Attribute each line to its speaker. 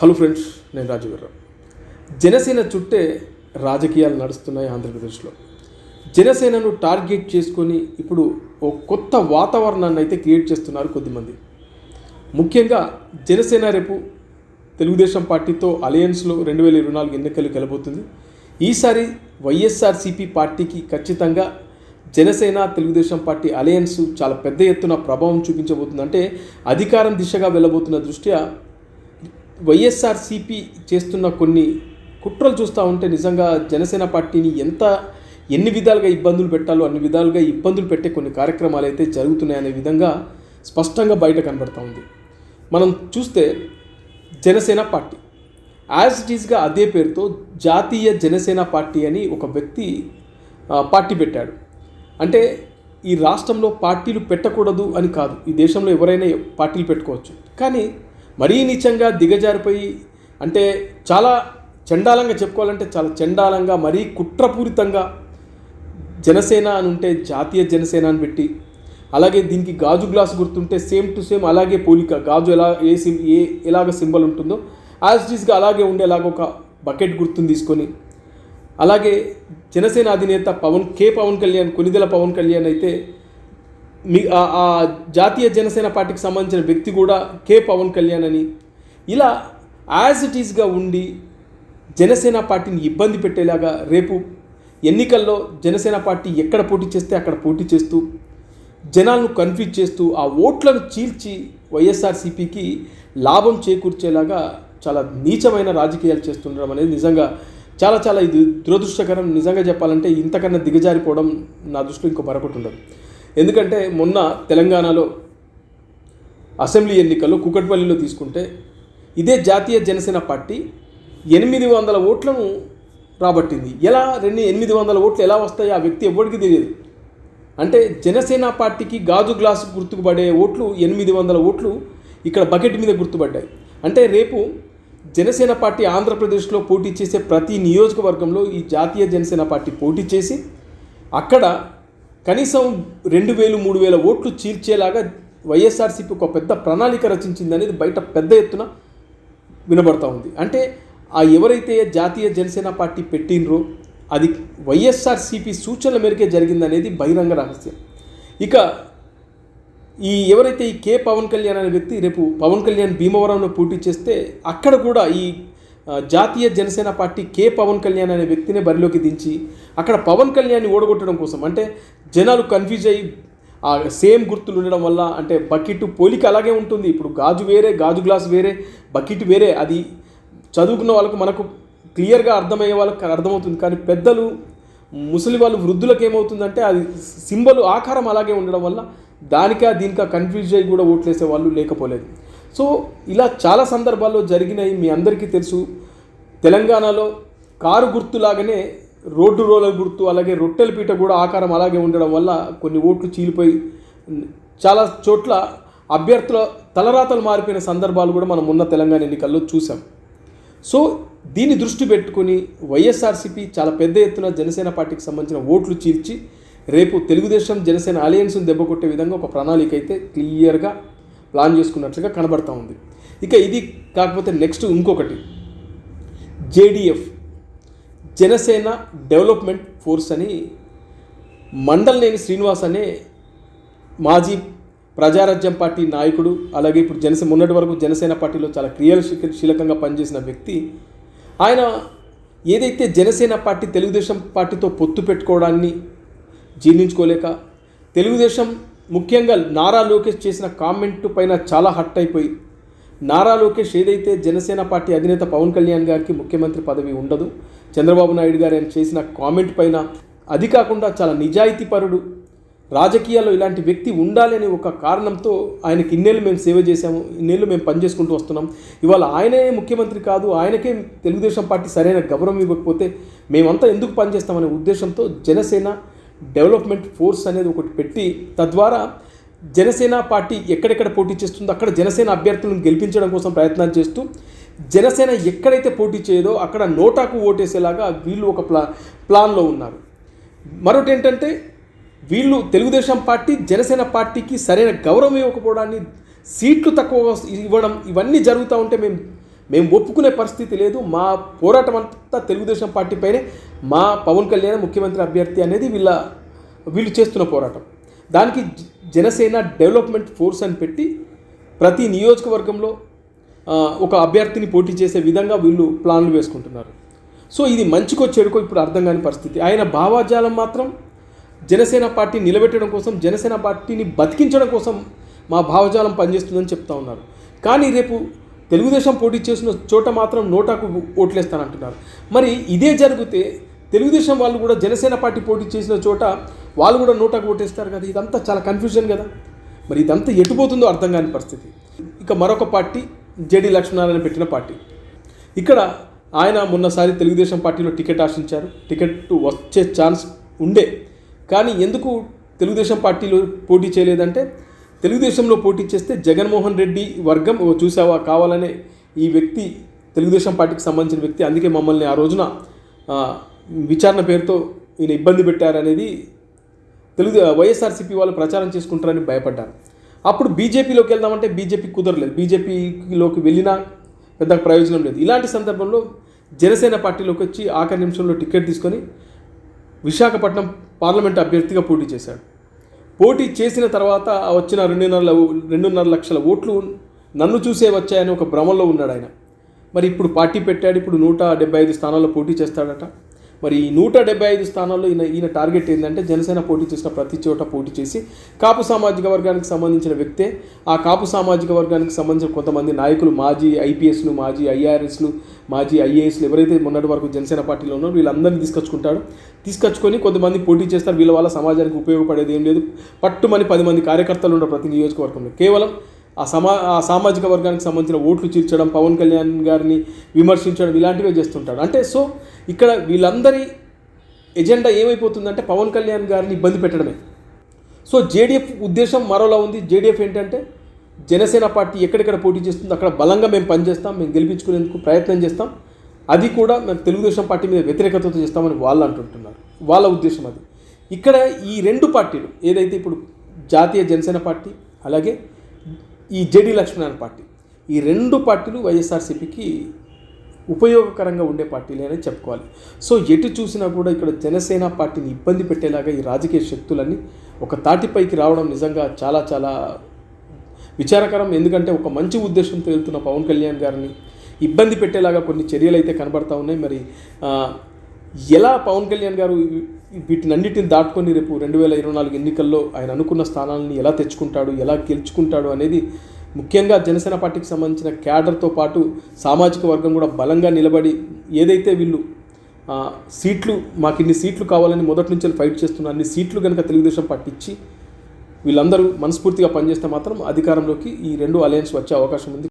Speaker 1: Hello friends నేను రాజవీర్రావు జనసేన చుట్టే రాజకీయాలు నడుస్తున్నాయి ఆంధ్రప్రదేశ్లో. జనసేనను టార్గెట్ చేసుకొని ఇప్పుడు ఓ కొత్త వాతావరణాన్ని అయితే క్రియేట్ చేస్తున్నారు కొద్దిమంది. ముఖ్యంగా జనసేన రేపు తెలుగుదేశం పార్టీతో అలయన్స్లో రెండు వేల ఇరవై నాలుగు ఎన్నికలు గెలబోతుంది ఈసారి వైఎస్ఆర్సీపీ పార్టీకి ఖచ్చితంగా జనసేన తెలుగుదేశం పార్టీ అలయన్స్ చాలా పెద్ద ఎత్తున ప్రభావం చూపించబోతుంది. అంటే అధికారం దిశగా వెళ్ళబోతున్న దృష్ట్యా వైఎస్ఆర్సీపీ చేస్తున్న కొన్ని కుట్రలు చూస్తూ ఉంటే నిజంగా జనసేన పార్టీని ఎంత ఎన్ని విధాలుగా ఇబ్బందులు పెట్టాలో అన్ని విధాలుగా ఇబ్బందులు పెట్టే కొన్ని కార్యక్రమాలు అయితే జరుగుతున్నాయనే విధంగా స్పష్టంగా బయట కనబడతా ఉంది. మనం చూస్తే జనసేన పార్టీ. యాజ్ ఇట్ ఈస్గా అదే పేరుతో జాతీయ జనసేన పార్టీ అని ఒక వ్యక్తి పార్టీ పెట్టాడు. అంటే ఈ రాష్ట్రంలో పార్టీలు పెట్టకూడదు అని కాదు. ఈ దేశంలో ఎవరైనా పార్టీలు పెట్టుకోవచ్చు. కానీ మరీ నీచంగా దిగజారిపోయి అంటే చాలా చండాలంగా చెప్పుకోవాలంటే చాలా చండాలంగా మరీ కుట్రపూరితంగా జనసేన అని ఉంటే జాతీయ జనసేన అని పెట్టి అలాగే దీనికి గాజు గ్లాస్ గుర్తుంటే సేమ్ టు సేమ్ అలాగే పోలిక గాజు ఎలా ఏ సిమ్ ఏ ఎలాగ సింబల్ ఉంటుందో యాజ్ ఈజ్గా ఈస్గా అలాగే ఉండేలాగా ఒక బకెట్ గుర్తుని తీసుకొని అలాగే జనసేన అధినేత పవన్ కే పవన్ కళ్యాణ్ కొనిదెల పవన్ కళ్యాణ్ అయితే మీ ఆ- జాతీయ జనసేన పార్టీకి సంబంధించిన వ్యక్తి కూడా కే పవన్ కళ్యాణ్ అని. ఇలా యాజ్ ఇట్ ఈస్గా ఉండి జనసేన పార్టీని ఇబ్బంది పెట్టేలాగా రేపు ఎన్నికల్లో జనసేన పార్టీ ఎక్కడ పోటీ చేస్తే అక్కడ పోటీ చేస్తూ జనాలను కన్ఫ్యూజ్ చేస్తూ ఆ ఓట్లను చీల్చి వైఎస్ఆర్సీపీకి లాభం చేకూర్చేలాగా చాలా నీచమైన రాజకీయాలు చేస్తుండడం అనేది నిజంగా చాలా చాలా ఇది దురదృష్టకరం. నిజంగా చెప్పాలంటే ఇంతకన్నా దిగజారిపోవడం నా దృష్టిలో ఇంకో మరొకటి ఉండదు. ఎందుకంటే మొన్న తెలంగాణలో అసెంబ్లీ ఎన్నికల్లో కుకట్పల్లిలో తీసుకుంటే ఇదే జాతీయ జనసేన పార్టీ ఎనిమిది వందల ఓట్లను రాబట్టింది. ఎలా రెండు ఎనిమిది వందల ఓట్లు ఎలా వస్తాయి? ఆ వ్యక్తి ఎవరికి తెలియదు. అంటే జనసేన పార్టీకి గాజు గ్లాసు గుర్తుపడే ఓట్లు ఎనిమిది వందల ఓట్లు ఇక్కడ బకెట్ మీద గుర్తుపడ్డాయి. అంటే రేపు జనసేన పార్టీ ఆంధ్రప్రదేశ్లో పోటీ చేసే ప్రతి నియోజకవర్గంలో ఈ జాతీయ జనసేన పార్టీ పోటీ చేసి అక్కడ కనీసం రెండు వేలు మూడు వేల ఓట్లు చీల్చేలాగా వైఎస్ఆర్సీపీ ఒక పెద్ద ప్రణాళిక రచించింది అనేది బయట పెద్ద ఎత్తున వినబడతా ఉంది. అంటే ఆ ఎవరైతే జాతీయ జనసేన పార్టీ పెట్టినరో అది వైఎస్ఆర్సీపీ సూచనల మేరకే జరిగిందనేది బహిరంగ రహస్యం. ఇక ఈ ఎవరైతే ఈ కే పవన్ కళ్యాణ్ అనే వ్యక్తి రేపు పవన్ కళ్యాణ్ భీమవరంలో పోటీ చేస్తే అక్కడ కూడా ఈ జాతీయ జనసేన పార్టీ కే పవన్ కళ్యాణ్ అనే వ్యక్తిని బరిలోకి దించి అక్కడ పవన్ కళ్యాణ్ని ఓడగొట్టడం కోసం అంటే జనాలు కన్ఫ్యూజ్ అయ్యి ఆ సేమ్ గుర్తులు ఉండడం వల్ల అంటే బకెట్ పోలిక అలాగే ఉంటుంది. ఇప్పుడు గాజు వేరే గాజు గ్లాస్ వేరే బకెట్ వేరే. అది చదువుకున్న వాళ్ళకు మనకు క్లియర్గా అర్థమయ్యే వాళ్ళకి అర్థమవుతుంది. కానీ పెద్దలు ముసలి వాళ్ళు వృద్ధులకు ఏమవుతుందంటే అది సింబల్ ఆకారం అలాగే ఉండడం వల్ల దానికా దీనికా కన్ఫ్యూజ్ అయ్యి కూడా ఓట్లేసే వాళ్ళు లేకపోలేదు. సో ఇలా చాలా సందర్భాల్లో జరిగినాయి మీ అందరికీ తెలుసు. తెలంగాణలో కారు గుర్తులాగానే రోడ్డు రోలర్ గుర్తు అలాగే రొట్టెల పీట కూడా ఆకారం అలాగే ఉండడం వల్ల కొన్ని ఓట్లు చీలిపోయి చాలా చోట్ల అభ్యర్థుల తలరాతలు మారిపోయిన సందర్భాలు కూడా మనం ఉన్న తెలంగాణ ఎన్నికల్లో చూసాం సో దీన్ని దృష్టి పెట్టుకొని వైఎస్ఆర్సీపీ చాలా పెద్ద ఎత్తున జనసేన పార్టీకి సంబంధించిన ఓట్లు చీల్చి రేపు తెలుగుదేశం జనసేన అలయన్స్ను దెబ్బకొట్టే విధంగా ఒక ప్రణాళిక అయితే క్లియర్గా ప్లాన్ చేసుకున్నట్లుగా కనబడతా ఉంది. ఇక ఇది కాకపోతే నెక్స్ట్ ఇంకొకటి. జేడిఎఫ్ జనసేన డెవలప్మెంట్ ఫోర్స్ అని మండలనేని శ్రీనివాస్ అనే మాజీ ప్రజారాజ్యం పార్టీ నాయకుడు అలాగే ఇప్పుడు జనసేన మొన్నటి వరకు జనసేన పార్టీలో చాలా క్రియాశీలకంగా పనిచేసిన వ్యక్తి ఆయన ఏదైతే జనసేన పార్టీ తెలుగుదేశం పార్టీతో పొత్తు పెట్టుకోవడాన్ని జీర్ణించుకోలేక తెలుగుదేశం ముఖ్యంగా నారా లోకేష్ చేసిన కామెంట్ పైన చాలా హట్ అయిపోయి నారా లోకేష్ ఏదైతే జనసేన పార్టీ అధినేత పవన్ కళ్యాణ్ గారికి ముఖ్యమంత్రి పదవి ఉండదు చంద్రబాబు నాయుడు గారు ఆయన చేసిన కామెంట్ పైన అది కాకుండా చాలా నిజాయితీపరుడు రాజకీయాల్లో ఇలాంటి వ్యక్తి ఉండాలని ఒక కారణంతో ఆయనకి ఇన్నేళ్ళు మేము సేవ చేశాము ఇన్నేళ్ళు మేము పనిచేసుకుంటూ వస్తున్నాం. ఇవాళ ఆయనే ముఖ్యమంత్రి కాదు ఆయనకే తెలుగుదేశం పార్టీ సరైన గౌరవం ఇవ్వకపోతే మేమంతా ఎందుకు పనిచేస్తామనే ఉద్దేశంతో జనసేన డెవలప్మెంట్ ఫోర్స్ అనేది ఒకటి పెట్టి తద్వారా జనసేన పార్టీ ఎక్కడెక్కడ పోటీ చేస్తుందో అక్కడ జనసేన అభ్యర్థులను గెలిపించడం కోసం ప్రయత్నాలు చేస్తూ జనసేన ఎక్కడైతే పోటీ చేయదో అక్కడ నోటాకు ఓటేసేలాగా వీళ్ళు ఒక ప్లా ప్లాన్లో ఉన్నారు. మరొకటి ఏంటంటే వీళ్ళు తెలుగుదేశం పార్టీ జనసేన పార్టీకి సరైన గౌరవం ఇవ్వకపోవడాన్ని సీట్లు తక్కువ ఇవ్వడం ఇవన్నీ జరుగుతూ ఉంటే మేము మేము ఒప్పుకునే పరిస్థితి లేదు. మా పోరాటం అంతా తెలుగుదేశం పార్టీపైనే మా పవన్ కళ్యాణ్ ముఖ్యమంత్రి అభ్యర్థి అనేది వీళ్ళ వీళ్ళు చేస్తున్న పోరాటం. దానికి జనసేన డెవలప్మెంట్ ఫోర్స్ అని పెట్టి ప్రతి నియోజకవర్గంలో ఒక అభ్యర్థిని పోటీ చేసే విధంగా వీళ్ళు ప్లాన్లు వేసుకుంటున్నారు. సో ఇది మంచికో చెడుకో ఇప్పుడు అర్థం కాని పరిస్థితి. ఆయన భావాజాలం మాత్రం జనసేన పార్టీ నిలబెట్టడం కోసం జనసేన పార్టీని బతికించడం కోసం మా భావజాలం పనిచేస్తుందని చెప్తా ఉన్నారు. కానీ రేపు తెలుగుదేశం పోటీ చేసిన చోట మాత్రం నోటాకు ఓట్లేస్తానంటున్నారు. మరి ఇదే జరిగితే తెలుగుదేశం వాళ్ళు కూడా జనసేన పార్టీ పోటీ చేసిన చోట వాళ్ళు కూడా నోటాకు ఓటేస్తారు కదా. ఇదంతా చాలా కన్ఫ్యూజన్ కదా. మరి ఇదంతా ఎటుపోతుందో అర్థం కాని పరిస్థితి. ఇక మరొక పార్టీ జేడీ లక్ష్మీనారాయణ పెట్టిన పార్టీ. ఇక్కడ ఆయన మొన్నసారి తెలుగుదేశం పార్టీలో టికెట్ ఆశించారు. టికెట్ వచ్చే ఛాన్స్ ఉండే. కానీ ఎందుకు తెలుగుదేశం పార్టీలో పోటీ చేయలేదంటే తెలుగుదేశంలో పోటీ చేస్తే జగన్మోహన్ రెడ్డి వర్గం చూసావా కావాలనే ఈ వ్యక్తి తెలుగుదేశం పార్టీకి సంబంధించిన వ్యక్తి అందుకే మమ్మల్ని ఆ రోజున విచారణ పేరుతో ఈయన ఇబ్బంది పెట్టారనేది తెలుగు వైఎస్ఆర్సీపీ వాళ్ళు ప్రచారం చేసుకుంటారని భయపడ్డారు. అప్పుడు బీజేపీలోకి వెళ్దామంటే బీజేపీ కుదరలేదు. బీజేపీలోకి వెళ్ళినా పెద్ద ప్రయోజనం లేదు. ఇలాంటి సందర్భంలో జనసేన పార్టీలోకి వచ్చి ఆఖరి నిమిషంలో టికెట్ తీసుకొని విశాఖపట్నం పార్లమెంట్ అభ్యర్థిగా పోటీ చేశాడు. పోటీ చేసిన తర్వాత ఆ వచ్చిన రెండున్నర రెండున్నర లక్షల ఓట్లు నన్ను చూసే వచ్చాయని ఒక భ్రమంలో ఉన్నాడు ఆయన. మరి ఇప్పుడు పార్టీ పెట్టాడు ఇప్పుడు నూట డెబ్బై ఐదు స్థానాల్లో పోటీ చేస్తాడట. మరి ఈ నూట డెబ్బై ఐదు స్థానాల్లో ఈయన ఈయన టార్గెట్ ఏంటంటే జనసేన పోటీ చేసిన ప్రతి చోట పోటీ చేసి కాపు సామాజిక వర్గానికి సంబంధించిన వ్యక్తే. ఆ కాపు సామాజిక వర్గానికి సంబంధించిన కొంతమంది నాయకులు మాజీ ఐపీఎస్లు మాజీ ఐఆర్ఎస్లు మాజీ ఐఏఎస్లు ఎవరైతే మొన్నటి వరకు జనసేన పార్టీలో ఉన్నారో వీళ్ళందరినీ తీసుకొచ్చుకుంటాడు. తీసుకొచ్చుకొని కొంతమంది పోటీ చేస్తారు. వీళ్ళ వల్ల సమాజానికి ఉపయోగపడేది ఏం లేదు. పట్టుమని పది మంది కార్యకర్తలు ఉన్న ప్రతి నియోజకవర్గంలో. కేవలం ఆ సమా ఆ సామాజిక వర్గానికి సంబంధించిన ఓట్లు చీల్చడం పవన్ కళ్యాణ్ గారిని విమర్శించడం ఇలాంటివే చేస్తుంటాడు. అంటే సో ఇక్కడ వీళ్ళందరి ఎజెండా ఏమైపోతుందంటే పవన్ కళ్యాణ్ గారిని ఇబ్బంది పెట్టడమే. సో జేడీఎఫ్ ఉద్దేశం మరోలా ఉంది. జేడీఎఫ్ ఏంటంటే జనసేన పార్టీ ఎక్కడెక్కడ పోటీ చేస్తుందో అక్కడ బలంగా మేము పనిచేస్తాం మేము గెలిపించుకునేందుకు ప్రయత్నం చేస్తాం. అది కూడా మేము తెలుగుదేశం పార్టీ మీద వ్యతిరేకతతో చేస్తామని వాళ్ళు అంటుంటున్నారు. వాళ్ళ ఉద్దేశం అది. ఇక్కడ ఈ రెండు పార్టీలు ఏదైతే ఇప్పుడు జాతీయ జనసేన పార్టీ అలాగే ఈ జేడీ లక్ష్మీనారాయణ పార్టీ ఈ రెండు పార్టీలు వైఎస్ఆర్సీపీకి ఉపయోగకరంగా ఉండే పార్టీలే అని చెప్పుకోవాలి. సో ఎటు చూసినా కూడా ఇక్కడ జనసేన పార్టీని ఇబ్బంది పెట్టేలాగా ఈ రాజకీయ శక్తులన్నీ ఒక తాటిపైకి రావడం నిజంగా చాలా చాలా విచారకరం. ఎందుకంటే ఒక మంచి ఉద్దేశంతో వెళ్తున్న పవన్ కళ్యాణ్ గారిని ఇబ్బంది పెట్టేలాగా కొన్ని చర్యలు అయితే కనబడతా ఉన్నాయి. మరి ఎలా పవన్ కళ్యాణ్ గారు వీటినన్నిటిని దాటుకొని రేపు రెండు వేల ఇరవై నాలుగు ఎన్నికల్లో ఆయన అనుకున్న స్థానాలని ఎలా తెచ్చుకుంటాడు ఎలా గెలుచుకుంటాడు అనేది ముఖ్యంగా జనసేన పార్టీకి సంబంధించిన క్యాడర్తో పాటు సామాజిక వర్గం కూడా బలంగా నిలబడి ఏదైతే వీళ్ళు సీట్లు మాకు ఇన్ని సీట్లు కావాలని మొదటి నుంచి ఫైట్ చేస్తున్న అన్ని సీట్లు కనుక తెలుగుదేశం పార్టీ ఇచ్చి వీళ్ళందరూ మనస్ఫూర్తిగా పనిచేస్తే మాత్రం అధికారంలోకి ఈ రెండు అలయన్స్ వచ్చే అవకాశం ఉంది.